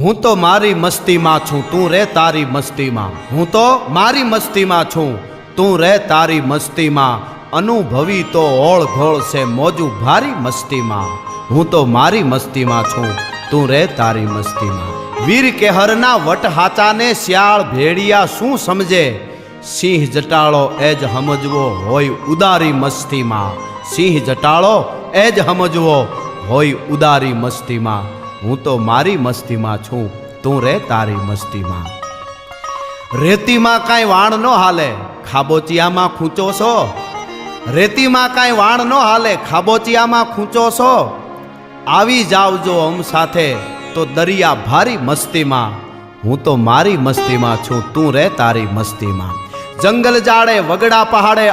હું તો મારી મસ્તીમાં છું, તું રે તારી મસ્તીમાં. હું તો મારી મસ્તીમાં છું, તું રે તારી મસ્તીમાં. અનુભવી તો ઓળ ઘોળ છે, મોજું ભારી મસ્તીમાં. હું તો મારી મસ્તીમાં છું, તું રે તારી મસ્તીમાં. વીર કેહરના વટ હાચાને શિયાળ ભેડિયા શું સમજે? સિંહ જટાળો એ જ સમજવો હોય ઉદારી મસ્તીમાં. સિંહ જટાળો એ જ સમજવો હોય ઉદારી મસ્તીમાં. હું તો મારી મસ્તીમાં છું, તું રે તારી મસ્તીમાં. રેતીમાં કાંઈ વાણ ન હાલે, ખાબોચિયામાં ખૂંચો છો. રેતીમાં કાંઈ વાણ ન હાલે, ખાબોચિયામાં ખૂંચો છો. આવી જાવજો અમ સાથે, તો દરિયા ભારી મસ્તીમાં. હું તો મારી મસ્તીમાં છું, તું રે તારી મસ્તીમાં. જંગલ જાડે વગડા પહાડે